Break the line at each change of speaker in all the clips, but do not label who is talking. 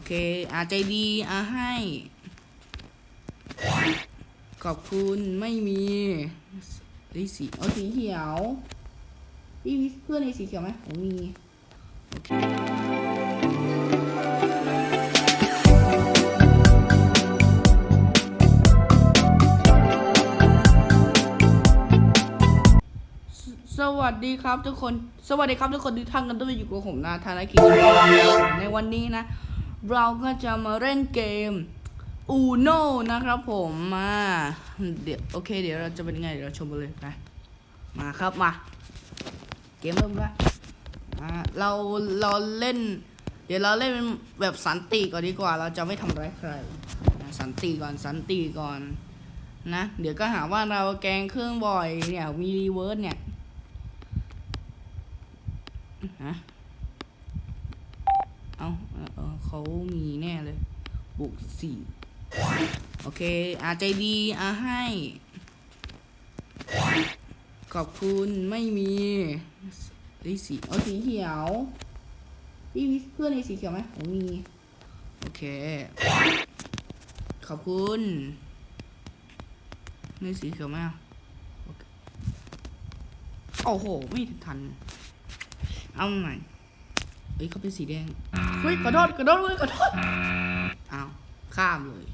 อเค อาใจดีอาให้ ขอบคุณไม่มีเฮ้ยสีเอาสีเขียวพี่มีเพื่อนในสีเขียวไหมผมมีโอเคสวัสดีครับทุกคน สวัสดีครับทุกคนที่ท่านกันต้องอยู่กับผมนะธนกิจในวันนี้นะ เราก็จะมาเล่นเกม Uno นะครับผมมาเดี๋ยวโอเค เดี๋ยวเราจะเป็นยังไงเดี๋ยวเราชมกันเลยนะมาครับมา เกมเริ่มแล้วอ่าเราเราเล่น เดี๋ยวเราเล่นเป็นแบบสันติก่อนดีกว่า เราจะไม่ทำร้ายใครนะสันติก่อนสันติก่อนนะเดี๋ยวก็หาว่าเราแกงเครื่องบ่อยเนี่ยมีรีเวิร์สเนี่ยฮะเอา เขามีแน่เลยบุกสี่โอเค อาใจดีอาให้ ขอบคุณไม่มีเฮ้สีเอาสีเขียวพี่มีเพื่อนในสีเขียวไหมผมมี โอเค ขอบคุณในสีเขียวไหมอะโอเคโอ้โห ไม่ทัน เอาใหม่ เฮ้ยเขาเป็นสีแดงเฮ้ยกระโดดกระโดดเว้ยกระโดดอ้าวข้ามเลย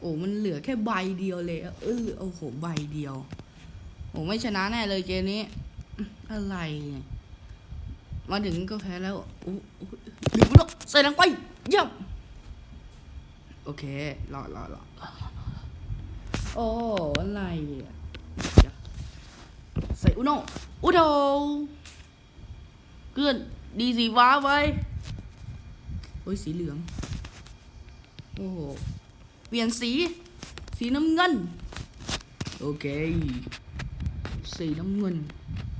โอ้มันเหลือแค่ใบเดียวเลยอะเออโอ้โหใบเดียวโอ้ไม่ชนะแน่เลยเกมนี้ อะไรเนี่ยมาถึงก็แพ้แล้วโอ้โอ้หรือมันใส่ลงไปเยี่ยมโอเครอรอรอโอ้ อะไรอะใส่อุโนอุโด เลื่อนดีสีฟ้าไว้โอ้ยสีเหลือง โอ้โห เปลี่ยนสี สีน้ำเงิน โอเค สีน้ำเงิน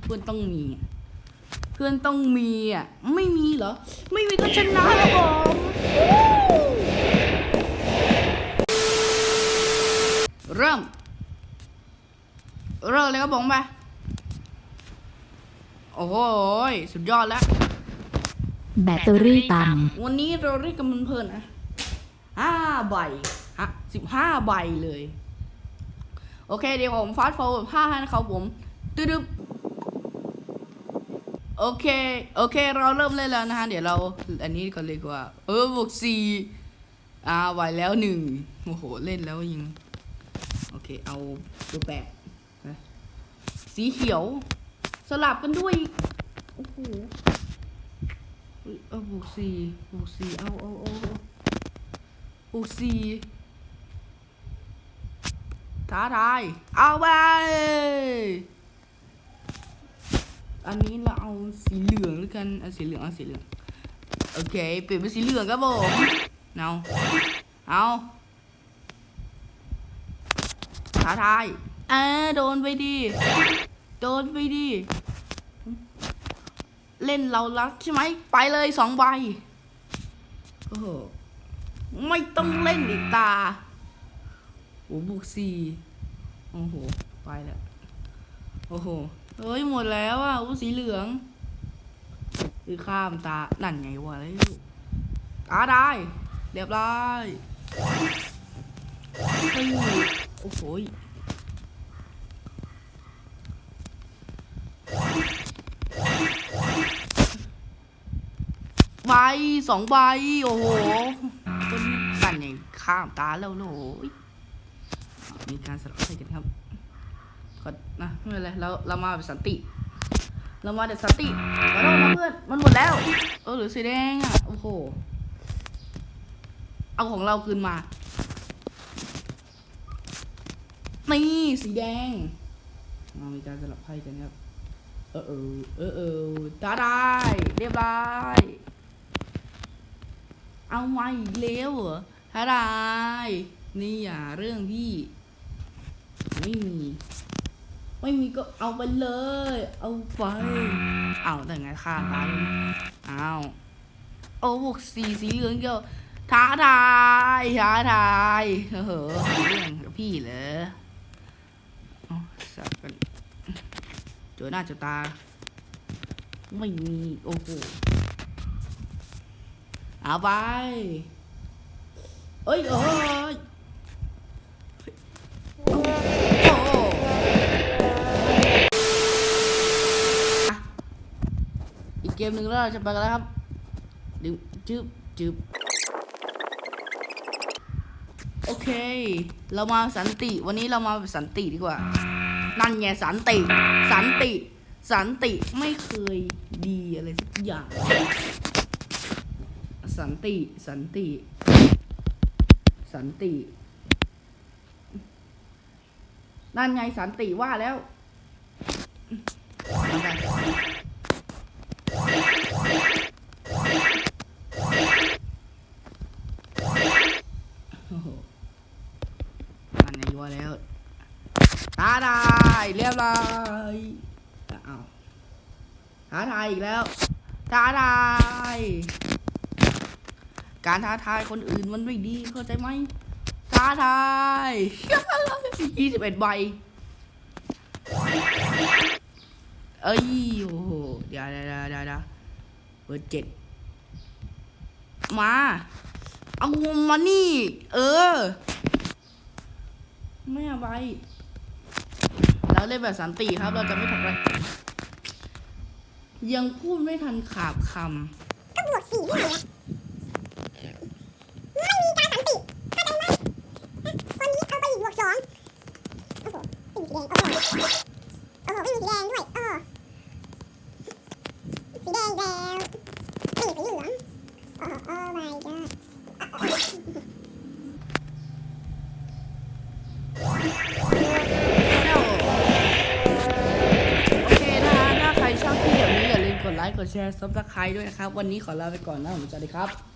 เพื่อนต้องมี เพื่อนต้องมีอะ ไม่มีเหรอ ไม่มีก็ชนะแล้วผมเริ่ม เริ่มเลยครับผมไป โอ้โหยสุดยอดแล้ว
แบตเตอรี่ต่
วันนี้เราเรียกกันเพลินๆนะห้าใบฮะสิบห้าใบเลย โอเค เดี๋ยวผมฟาสต์ฟอร์เวิร์ดห้าให้นะครับผมตึ๊ดๆโอเค โอเค เราเริ่มเล่นแล้วนะฮะ เดี๋ยวเรา อันนี้ก่อนเลยดีกว่า เออบวกสี่อ่าไหวแล้วหนึ่งโอ้โห เล่นแล้วยิง โอเค เอาตัวแปดนะสีเขียว สลับกันด้วยโอ้โหเอ้ยเอาบวกสี่บวกสี่เอาเอาเอาบวกสี่ท้าทาย เอาไป อันนี้เราเอาสีเหลืองแล้วกันเอาสีเหลืองเอาสีเหลือง โอเค เปลี่ยนเป็นสีเหลืองครับผมเอาเอาท้าทายเอ่าโดนไปดิ โดนไปดิ เล่นเรารักใช่ไหม ไปเลยสองใบ โอ้โห ไม่ต้องเล่นอีกตา โอ้บุกสี่โอ้โห ไปแล้ว โอ้โห เฮ้ย หมดแล้วอะอู้สีเหลืองคือข้ามตา นั่นไงวะแล้ตาได้ เรียบร้อยโอ้โห ใบสองใบ โอ้โหต้นกันอย่างข้ามตาแล้วโหยมีการสลับใส่กันครับก็นะไม่เป็นไรเราเรามาแบบสันติ เรามาแบบสันติขอโทษนะเพื่อนมันหมดแล้ว เออหรือสีแดงอะโอ้โหเอาของเราคืนมานี่สีแดงมามีการสลับไพ่กันครับ เออเออเออเออตาได้ เรียบร้อย เอามาอีกแล้วเหรอถ้าได้นี่อย่าเรื่องพี่ ไม่มี ไม่มีก็เอาไปเลย เอาไป เอาแต่ไงค่าตายเอาโอ้บวกสีสีเหลืองเกี่ยวท้าทายท้าทายเออเรื่องกับพี่เหรอเอสับกันเจอหน้าเจอตา ไม่มี โอ้โห เอาไปเอ้ยเอ้ยโอ้โหอะอีกเกมหนึ่งแล้วเราจะไปกันแล้วครับดึงจึ๊บจึ๊บโอเค เรามาสันติวันนี้เรามาสันติดีกว่า นั่นไงสันติ สันติ สันติไม่เคยดีอะไรสักอย่าง สันติ สันติ สันติ นั่นไงสันติว่าแล้วนั่นไงว่าแล้ว ตาได้เรียบร้อยอ้าวท้าทายอีกแล้วท้าทาย การท้าทายคนอื่นมันไม่ดีเข้าใจไหมท้าทายยี่สิบเอ็ดใบ เอ้ยโอ้โหเดี๋ยวเดี๋ยวเดี๋ยวเดี๋ยวเบอร์เจ็ดมา เอามานี่ เออ ไม่เอาใบเราเล่นแบบสันติครับ เราจะไม่ทำอะไรยังพูดไม่ทันขาบคำ
ก็บวกสี่ไม่ไหวแล้วไม่มีการสันติเข้าใจไหมอะวันนี้เอาไปอีกบวกสองโอ้โหไม่มี สีแดง โอ้โห โอ้โหไม่มีสีแดงด้วย โอ้โหสีแดงอีกแล้วนี่สีเหลือง โอ้โห โอ้ my god
โอเคนะคะถ้าใครชอบคลิปแบบนี้อย่าลืมกดไลค์ กดแชร์ซับสไครต์ด้วยนะครับ วันนี้ขอลาไปก่อนนะผมสวัสดีครับ